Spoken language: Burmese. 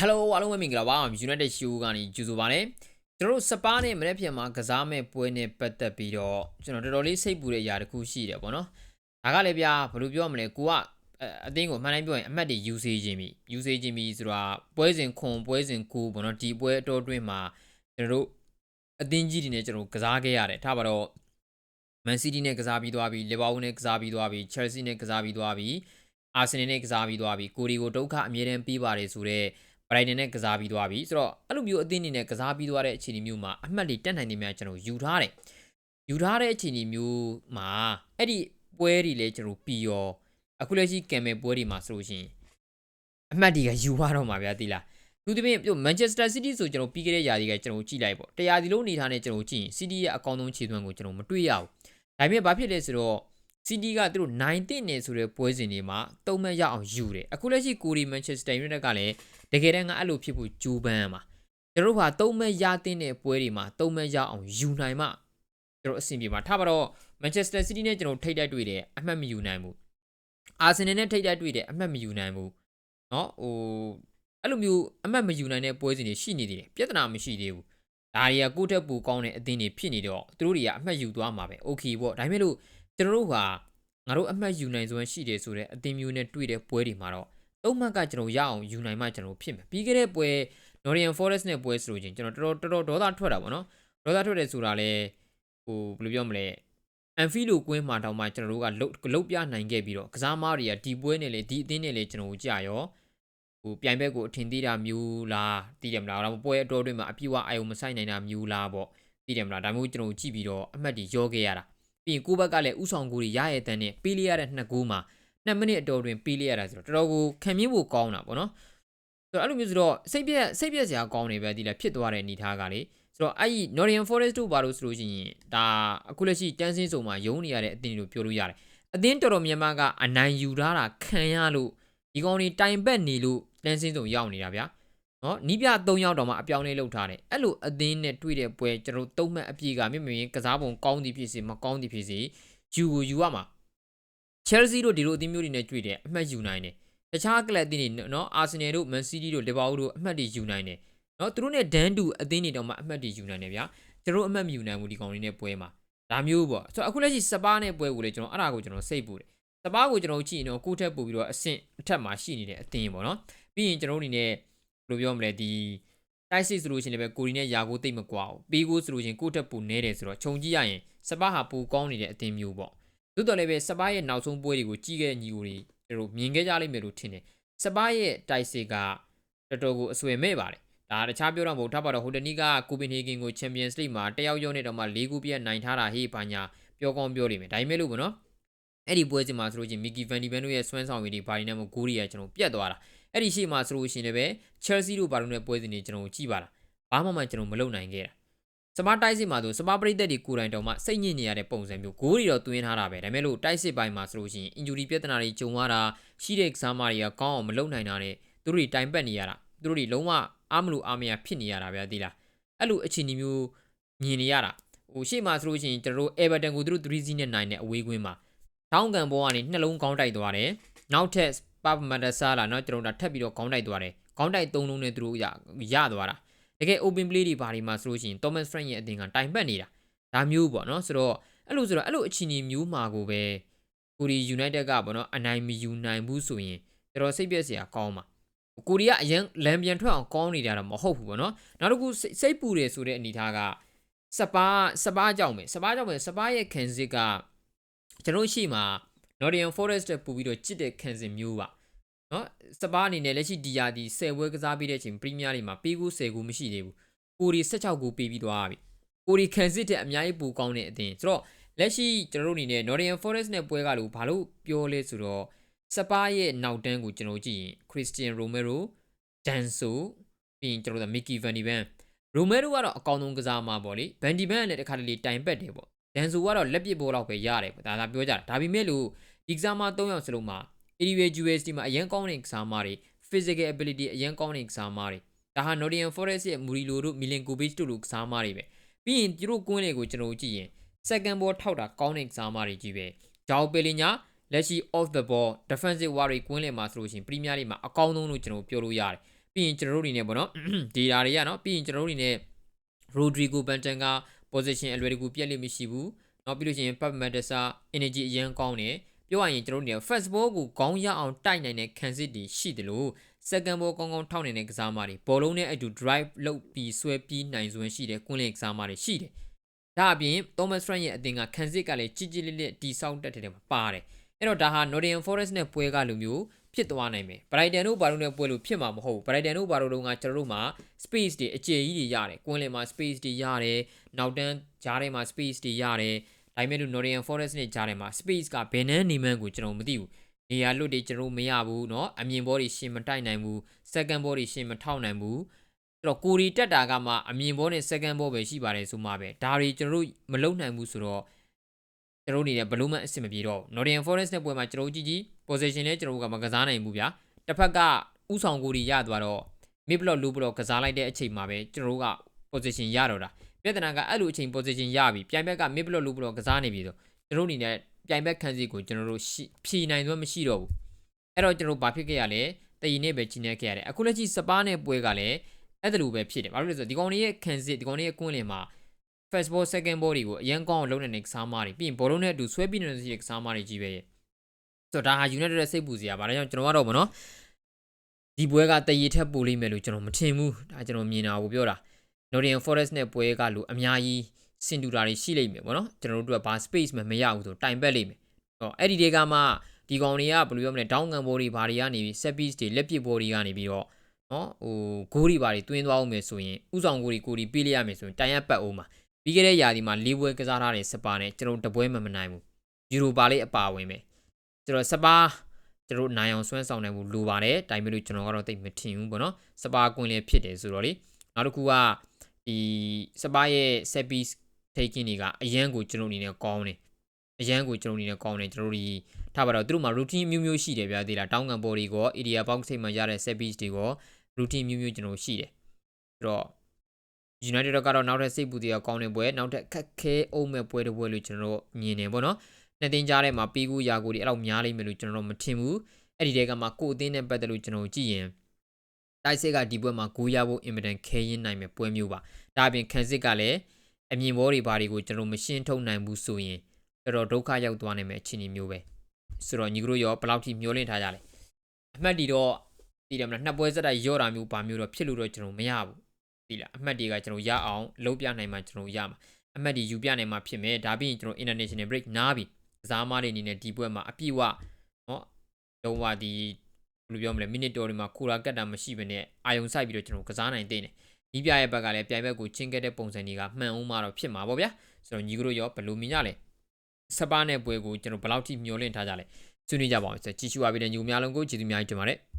Hello အားလုံးပဲမင်္ဂလာပါ United Show ကနေကြိုဆိုပါရစေကျွန်တော်တို့စပါးနဲ့မနေ့ပြန်မှာကစားမဲ့ပွဲနဲ့ပတ်သက်ပြီးတော့ကျွန်တော်တော်တော်လေးစိတ်ပူတဲ့အရာတစ်ခုရှိတယ်ပေါ့နော်ဒါကလည်းဗျာဘယ်လိုပြောမလဲကိုကအတင်းကိုမှန်တိုင်းပြောရင်အမှတ်တွေယူစေခြင်းပြီယူစေခြင်းပြီဆိုတာပွဲစဉ်ခွန်ပွဲစဉ်ကူပေါ့နော်ဒီပွဲအတော်တွင်းမှာကျွန်တော်တို့အတင်းကြီးတွေနဲ့ကျွန်တော်ကစားခဲ့ရတယ်ထားပါတော့ Man City နဲ့ကစားပြီးသွားပြီ Liverpool နဲ့ကစားပြီးသွားပြီ Chelsea နဲ့ကစားပြီးသွားပြီ Arsenal နဲ့ကစားပြီးသွားပြီကိုရီကိုဒုက္ခအမြဲတမ်းပြီးပါတယ်ဆိုတော့ Brighton နဲ့ကစားပြီးသွားပြီဆိုတော့အဲ့လိုမျိုးအသင်းအနေနဲ့ကစားပြီးသွားတဲ့အခြေအနေမျိုးမှာအမှတ်တွေတက်နိုင်နေများကျွန်တော်ယူထားတယ်ယူထားတဲ့အခြေအနေမျိုးမှာအဲ့ဒီပွဲတွေလည်းကျွန်တော်ပြီးရောအခုလက်ရှိကံမဲ့ပွဲတွေမှာဆိုလို့ရှိရင်အမှတ်တွေကယူရတော့မှာဗျာတိလားသူတပင်းပြော Manchester City ဆိုကျွန်တော်ပြီးခဲ့တဲ့ຢာဒီကကျွန်တော်ကြည့်လိုက်ပေါ့တရားဒီလုံးအနေထားနဲ့ကျွန်တော်ကြည့်ရင် City ရဲ့အကောင်းဆုံးခြေသွမ်းကိုကျွန်တော်မတွေ့ရဘူးဒါပေမဲ့ဘာဖြစ်လဲဆိုတော့ CD ကသူတို့9တင်နေဆိုတဲ့ပွဲစဉ်တွေမှာတုံးမဲ့ရအောင်ယူတယ်အခုလက်ရှိကိုရီ Manchester United ကလည်းတကယ်တမ်းကအဲ့လိုဖြစ်ဖို့ကြိုးပမ်းမှာကျွန်တော်တို့ဟာတုံးမဲ့ရတင်တဲ့ပွဲတွေမှာတုံးမဲ့ရအောင်ယူနိုင်မှကျွန်တော်အဆင်ပြေမှာထားပါတော့ Manchester City နဲ့ကျွန်တော်ထိတ်တိုက်တွေ့တယ်အမှတ်မယူနိုင်ဘူး Arsenal နဲ့ထိတ်တိုက်တွေ့တယ်အမှတ်မယူနိုင်ဘူးเนาะဟိုအဲ့လိုမျိုးအမှတ်မယူနိုင်တဲ့ပွဲစဉ်တွေရှိနေသေးတယ်ပြဿနာမရှိသေးဘူးဒါတွေကကိုယ့်တက်ပူကောင်းတဲ့အသင်းတွေဖြစ်နေတော့သူတို့တွေကအမှတ်ယူသွားမှာပဲ okay ပေါ့ဒါပေမဲ့လို့ ကျွန်တော်တို့ကငါတို့အမှတ်ယူနိုင်စွမ်းရှိတယ်ဆိုတဲ့အသင်းမျိုးနဲ့တွေ့တဲ့ပွဲတွေမှာတော့သုံးမှတ်ကကျွန်တော်ရအောင်ယူနိုင်မှကျွန်တော်ဖြစ်မယ်ပြီးခဲ့တဲ့ပွဲ Nottingham Forest နဲ့ပွဲဆိုလို့ချင်းကျွန်တော်တော်တော်တော်တော်ဒေါသထွက်တာပေါ့နော်ဒေါသထွက်တယ်ဆိုတာလဲဟိုဘယ်လိုပြောမလဲအန်ဖီလိုကွင်းမှာတောင်မှကျွန်တော်တို့ကလုတ်လုတ်ပြနိုင်ခဲ့ပြီးတော့ကစားမားတွေကဒီပွဲနဲ့လေဒီအသင်းနဲ့လေကျွန်တော်တို့ကြာရောဟိုပြိုင်ဘက်ကိုအထင်သေးတာမျိုးလားသိတယ်မလားဒါမှပွဲအတော်တွင်းမှာအပြည့်ဝအာယုံမဆိုင်နိုင်တာမျိုးလားပေါ့သိတယ်မလားဒါမျိုးကျွန်တော်တို့ကြည့်ပြီးတော့အမှတ်တွေရောခဲ့ရတာ ပြီးရင်ကိုဘက်ကလည်းဥဆောင်ကိုတွေရရဲ့တန်းနဲ့ပေးလိုက်ရတဲ့နှစ်ကူးမှာ2မိနစ်အတော်တွင်ပေးလိုက်ရတာဆိုတော့တော်တော်ကိုခံမြင့်ဖို့ကောင်းတာပေါ့နော်ဆိုတော့အဲ့လိုမျိုးဆိုတော့စိတ်ပြက်စိတ်ပြက်စရာကောင်းနေပဲဒီလဲဖြစ်သွားတဲ့အနေထားကလေဆိုတော့အဲ့ဒီ Nottingham Forest တို့ဘာလို့ဆိုလို့ရှိရင်ဒါအခုလက်ရှိတန်းစင်းစုံမှာယုံနေရတဲ့အသင်းတွေလို့ပြောလို့ရတယ်အသင်းတော်တော်များများကအနိုင်ယူထားတာခံရလို့ဒီကောင်တွေတိုင်ပက်နေလို့တန်းစင်းစုံရောက်နေတာဗျာ နော်နီးပြ3ယောက်တော့မှအပြောင်းလဲလုပ်ထားတယ်အဲ့လိုအသင်းနဲ့တွေ့တဲ့ပွဲကျွန်တော်သုံးမှတ်အပြည့်ကမြင့်မြင့်ကစားပုံကောင်းသည်ဖြစ်စေမကောင်းသည်ဖြစ်စေယူကိုယူရမှာ Chelsea တို့ဒီလိုအသင်းမျိုးတွေနဲ့တွေ့တယ်အမှတ်ယူနိုင်တယ်တခြားကလပ်အသင်းတွေနော် Arsenal တို့ Man City တို့ Liverpool တို့အမှတ်တွေယူနိုင်တယ်နော်သူတို့နဲ့ဒန်တူအသင်းတွေတော့မှအမှတ်တွေယူနိုင်တယ်ဗျာကျွန်တော်အမှတ်မယူနိုင်ဘူးဒီကောင်တွေနဲ့ပွဲမှာဒါမျိုးပေါ့ဆိုတော့အခုလက်ရှိစပါးနဲ့ပွဲကိုလေကျွန်တော်အဲ့ဒါကိုကျွန်တော်စိတ်ပူတယ်စပါးကိုကျွန်တော်ကြည့်ရင်တော့ကိုထက်ပို့ပြီးတော့အဆင့်အထက်မှာရှိနေတဲ့အသင်းပေါ့နော်ပြီးရင်ကျွန်တော်အနေနဲ့ဘယ် လိုပြောမလဲဒီတိုက်စစ်ဆိုလို့ရှိရင်လည်းပဲကိုရီနဲ့ယာကိုတိတ်မကွာဘူးပြီးကိုဆိုလို့ရှိရင်ကိုတက်ပူနေတယ်ဆိုတော့ခြုံကြည့်ရရင်စပါးဟာပူကောင်းနေတဲ့အသင်းမျိုးပေါ့သို့တော်လည်းပဲစပါးရဲ့နောက်ဆုံးပွဲတွေကိုကြည့်ခဲ့ညီကိုတွေတို့မြင်ခဲ့ကြလိမ့်မယ်လို့ထင်တယ်စပါးရဲ့တိုက်စစ်ကတော်တော်ကိုအဆွေမဲ့ပါတယ်ဒါတခြားပြောတော့မဟုတ်ထားပါတော့ဟိုတနီကကိုပင်ဟေဂင်ကိုချန်ပီယံစ်လိမှာတယောက်ယောက်နဲ့တော့မှ၄ခုပြည့်နိုင်ထားတာဟေးပါညာပြောကောင်းပြောလိမ့်မယ်ဒါပေမဲ့လို့ပေါ့နော်အဲ့ဒီပွဲစဉ်မှာဆိုလို့ချင်းမီကီဗန်ဒီဗန်တို့ရဲ့စွမ်းဆောင်ရည်တွေဘာတွေနဲ့မှဂိုးတွေကကျွန်တော်ပြတ်သွားတာ အဲ့ဒီရှေ့မှာဆိုလို့ရှိရင်လည်း Chelsea တို့ဘာလို့လဲပွဲစဉ်တွေကျွန်တော်ကြည့်ပါလားဘာမှမကျွန်တော်မလုပ်နိုင်ခဲ့တာစပါတိုက်စစ်မှာဆိုစပါပရိသတ်တွေကိုယ်တိုင်တောင်မှစိတ်ညစ်နေရတဲ့ပုံစံမျိုးဂိုးတွေတော့တွင်းထားတာပဲဒါပေမဲ့လို့တိုက်စစ်ပိုင်းမှာဆိုလို့ရှိရင် injury ပြဿနာတွေကြုံရတာရှိတဲ့ကစားမတွေကကောင်းအောင်မလုပ်နိုင်တာနဲ့သူတို့တွေတိုင်ပတ်နေရတာသူတို့တွေလုံးဝအားမလို့အားမရဖြစ်နေရတာဗျာဒီလားအဲ့လိုအခြေအနေမျိုးမြင်နေရတာဟိုရှေ့မှာဆိုလို့ရှိရင်ကျွန်တော်တို့ Everton ကိုသူတို့3-0နဲ့နိုင်တဲ့အဝေးကွင်းမှာထောင်းကန်ဘောကနေနှလုံးကောင်းတိုက်သွားတယ်နောက်ထပ် ပပမန်ဒဆာလာနော်ကျွန်တော်တို့ဒါထပ်ပြီးတော့ခေါင်းတိုက်သွားတယ်ခေါင်းတိုက်၃လုံးနဲ့သူတို့ရရသွားတာတကယ် open play တွေဘာတွေမှာဆိုလို့ရှိရင် Thomas Frank ရဲ့အတင်ကတိုင်ပတ်နေတာဒါမျိုးပေါ့နော်ဆိုတော့အဲ့လိုဆိုတော့အဲ့လိုအခြေအနေမျိုးမှာကိုပဲကိုရီ United ကပေါ့နော်အနိုင်မယူနိုင်ဘူးဆိုရင်ကျွန်တော်စိတ်ပြည့်စရာကောင်းပါကိုရီးယားအရင်လမ်းပြန်ထွက်အောင်ကောင်းနေကြတာမဟုတ်ဘူးပေါ့နော်နောက်တစ်ခုစိတ်ပူတယ်ဆိုတဲ့အနေထားကစပါးစပါးကြောင့်ပဲစပါးကြောင့်ပဲစပါးရဲ့ခံစစ်ကကျွန်တော်ရှိမှာ Nottingham Forest ပူပြီးတော့ကြစ်တဲ့ခံစစ်မျိုးပါ နော်စပါးအနေနဲ့လက်ရှိဒီယာဒီ10ဝဲကစားပြီးတဲ့အချိန်ပရီးမီးယားလိမှာပေးကူ10ကူမရှိသေးဘူးကိုရီ16ကူပေးပြီးသွားပြီကိုရီခံစစ်တဲ့အများကြီးပူကောင်းတဲ့အတင်ဆိုတော့လက်ရှိကျွန်တော်တို့အနေနဲ့ Nottingham Forest နဲ့ပွဲကလို့ဘာလို့ပြောလဲဆိုတော့စပါးရဲ့နောက်တန်းကိုကျွန်တော်ကြည့်ရင်ခရစ္စတီယန်ရိုမဲရိုဒန်ဆိုပြီးရင်ကျွန်တော်တို့မီကီဗန်ဒီဗန်ရိုမဲရိုကတော့အကောင်းဆုံးကစားမှာပေါ့လေဗန်ဒီဗန်ကလည်းတခါတလေတိုင်ပတ်တယ်ပေါ့ဒန်ဆိုကတော့လက်ပစ်ဘောလောက်ပဲရတယ်ပေါ့ဒါသာပြောကြတာဒါပေမဲ့လို့ဒီကစားမှာ၃ယောက်စလုံးမှာ individual USD မှာအရင်ကောင်းတဲ့ကစားမှာတွေ physical ability အရင်ကောင်းတဲ့ကစားမှာတွေဒါဟာ Nottingham Forest ရဲ့ Murilo တို့ Milinkovic တို့လိုကစားမှာတွေပဲပြီးရင်သူတို့ကွင်းတွေကိုကျွန်တော်ကြည့်ရင် second ball ထောက်တာကောင်းတဲ့ကစားမှာတွေကြီးပဲဂျောက်ပယ်လီညာလက်ရှိ off the ball defensive worry ကွင်းလယ်မှာဆိုလို့ရှိရင် Premier League မှာအကောင်းဆုံးလို့ကျွန်တော်ပြောလို့ရတယ်ပြီးရင်ကျွန်တော်တို့အနေနဲ့ပေါ့နော် data တွေကနော်ပြီးရင်ကျွန်တော်တို့အနေနဲ့ Rodrigo Bantan က position အလွယ်တကူပြက်လိမ့်မရှိဘူး။နောက်ပြီးလို့ရှိရင် Pep Mendes energy အရင်ကောင်းတယ်။ ပြောရရင်ကျွန်တော်တို့နေ first ball ကိုကောင်းရအောင်တိုက်နိုင်တဲ့ခံစစ်တွေရှိတယ်လို့ second ball ကောင်းကောင်းထောက်နိုင်တဲ့ကစားမတွေဘောလုံးနဲ့အတူ drive လုပ်ပြီးဆွဲပြီးနိုင်စွမ်းရှိတဲ့ကွင်းလင်ကစားမတွေရှိတယ်။ဒါအပြင် Thomas Frank ရဲ့အသင်ကခံစစ်ကလည်းကြီးကြီးလေးလေးတီဆောက်တက်တဲ့ထဲမှာပါတယ်။အဲ့တော့ဒါဟာ Nottingham Forest နဲ့ပွဲကလိုမျိုးဖြစ်သွားနိုင်မယ်။ Brighton တို့ဘာလို့နဲ့ပွဲလို့ဖြစ်မှာမဟုတ်ဘူး။ Brighton တို့ဘာလို့တော့ကကျွန်တော်တို့မှာ space တွေအကျယ်ကြီးတွေရတယ်။ကွင်းလင်မှာ space တွေရတယ်။နောက်တန်းကြားထဲမှာ space တွေရတယ်။ ဒါပေမဲ့လို့ Nottingham Forest နဲ့ကြားထဲမှာ space ကဘယ်နှန်းနေမှန်းကိုကျွန်တော်မသိဘူး။နေရာလွတ်တွေကျွန်တော်မရဘူးเนาะအမြင်ဘောတွေရှင်းမတိုက်နိုင်ဘူး second ball တွေရှင်းမထောက်နိုင်ဘူးအဲ့တော့ကိုရီတက်တာကမှအမြင်ဘောနဲ့ second ball ပဲရှိပါတယ်ဆိုမှပဲဒါတွေကျွန်တော်တို့မလုံနိုင်ဘူးဆိုတော့ကျွန်တော်တို့အနေနဲ့ဘလို့မှအဆင်မပြေတော့ဘူး Nottingham Forest နဲ့ပွဲမှာကျွန်တော်တို့ကြည့်ကြည့် position နဲ့ကျွန်တော်တို့ကမကစားနိုင်ဘူးဗျာတစ်ဖက်ကဥဆောင်ကိုရီရသွားတော့ mid block low block ကစားလိုက်တဲ့အချိန်မှာပဲကျွန်တော်တို့က position ရတော့တာ ပြဿနာကအဲ့လိုအချိန် position ရပြီပြိုင်ဘက်က mid block low block ကစားနေပြီဆိုကျွန်တော်တို့အနေနဲ့ပြိုင်ဘက်ခန်းစီကိုကျွန်တော်တို့ဖြီနိုင်စွမ်းမရှိတော့ဘူးအဲ့တော့ကျွန်တော်တို့ဘာဖြစ်ခဲ့ရလဲတည်နေပဲကြီးနေခဲ့ရတယ်အခုလက်ရှိစပါးနဲ့ပွဲကလည်းအဲ့ဒါလိုပဲဖြစ်တယ်ဘာလို့လဲဆိုတော့ဒီကောင်လေးရဲ့ခန်းစစ်ဒီကောင်လေးရဲ့ကွင်းလင်မှာ first ball second ball တွေကိုအရန်ကောင်းအောင်လုပ်နေတဲ့ကစားမတွေပြီးရင်ဘောလုံးနဲ့အတူဆွဲပြီးနေတဲ့ကစားမတွေကြီးပဲရဲ့ဆိုတော့ဒါဟာ United ရဲ့စိတ်ပူစရာဘာလဲကြောင့်ကျွန်တော်ကတော့ဗောနော်ဒီပွဲကတည်ရထက်ပိုလိမ့်မယ်လို့ကျွန်တော်မထင်ဘူးဒါကျွန်တော်မြင်တာကိုပြောတာ Nottingham Forest နဲ့ပွဲကလို့အများကြီးစင်တူတာတွေရှိလိမ့်မယ်ဗောနော်ကျွန်တော်တို့ကဘာ space မှမရဘူးဆိုတိုင်ပက်လိမ့်မယ်ဟောအဲ့ဒီတွေကမှဒီကောင်တွေကဘယ်လိုပြောမလဲဒေါင်းကန်ဘောတွေဘာတွေကနေပြီး set piece တွေလက်ပစ်ဘောတွေကနေပြီးတော့နော်ဟိုဂိုးတွေဘာတွေတွင်းသွားအောင်မယ်ဆိုရင်ဥဆောင်ဂိုးတွေကိုဒီပေးလိုက်ရမယ်ဆိုရင်တိုင်ရပတ်အောင်မှာပြီးခဲ့တဲ့ရာသီမှာလေးပွဲကစားထားတဲ့စပါနဲ့ကျွန်တော်တပွဲမှမနိုင်ဘူးယူရိုပါလေးအပါဝင်ပဲကျွန်တော်စပါကျွန်တော်နိုင်အောင်ဆွဲဆောင်နိုင်ဖို့လိုပါတယ်တိုင်မလို့ကျွန်တော်ကတော့တိတ်မထင်ဘူးပေါ့နော်စပါကွင်းလေးဖြစ်တယ်ဆိုတော့လေနောက်တစ်ခုက ဒီစပါရဲ့ set piece taking တွေကအရန်ကိုကျွန်တော်အနေနဲ့ကောင်းတယ်အရန်ကိုကျွန်တော်အနေနဲ့ကောင်းတယ်ကျွန်တော်ဒီထားပါတော့သူတို့မှာ routine မျိုးမျိုးရှိတယ်ဗျာသေးလားတောင်းကန်ပေါ်တွေကို area box စိတ်မှာရတဲ့ set piece တွေကို routine မျိုးမျိုးကျွန်တော်ရှိတယ်ဆိုတော့ United ကတော့နောက်ထပ်စိတ်ပူတရားကောင်းတဲ့ပွဲနောက်ထပ်ခက်ခဲအောင်မဲ့ပွဲတစ်ပွဲလို့ကျွန်တော်တို့မြင်နေပေါ့နော်နှစ်သင်းကြားထဲမှာပြီးကူရာကိုဒီအဲ့လောက်များလိမ့်မယ်လို့ကျွန်တော်တို့မထင်ဘူးအဲ့ဒီတဲကမှကိုအသင်းနဲ့ပတ်သက်လို့ကျွန်တော်ကြည့်ရင် တိုက်စစ်ကဒီပွဲမှာဂိုးရဖို့အင်မတန်ခဲရင်နိုင်မဲ့ပွဲမျိုးပါဒါအပြင်ခန်းစစ်ကလည်းအမြင်ဘောတွေဘာတွေကိုကျွန်တော်မရှင်းထုတ်နိုင်ဘူးဆိုရင်တော်တော်ဒုက္ခရောက်သွားနိုင်မဲ့အခြေအနေမျိုးပဲဆိုတော့ညီကတို့ရောဘယ်လောက်ထိမျောလင့်ထားကြလဲအမှတ်ဒီတော့ဒီတယ်မလားနှစ်ပွဲစက်တိုက်ရော့တာမျိုးပါမျိုးတော့ဖြစ်လို့တော့ကျွန်တော်မရဘူးဒီလားအမှတ်တွေကကျွန်တော်ရအောင်လုံးပြနိုင်မှကျွန်တော်ရမှာအမှတ်တွေယူပြနိုင်မှဖြစ်မယ်ဒါပြီးရင်ကျွန်တော် international break နားပြီကစားမတွေအနေနဲ့ဒီပွဲမှာအပြည့်ဝနော်လုံးဝဒီဘယ် လိုပြောမလဲမိနစ်တော်တွေမှာခိုရာကတ်တာမရှိဘဲနဲ့အာယုံဆိုင်ပြီးတော့ကျွန်တော်ကစားနိုင်တဲ့နေဒီပြရဲ့ဘက်ကလည်းပြိုင်ဘက်ကိုချင်းကက်တဲ့ပုံစံတွေကမှန်အောင်မှတော့ဖြစ်မှာပေါ့ဗျာဆိုတော့ညီကတို့ရောဘယ်လိုမြင်ကြလဲစပါးနဲ့ပွဲကိုကျွန်တော်ဘယ်လောက်ထိမျှော်လင့်ထားကြလဲဆွေးနွေးကြပါအောင်ဆိုကြည့်ရှုပါပြီးတဲ့ညီကိုများလုံးကိုကျေးဇူးများကြီးတင်ပါတယ်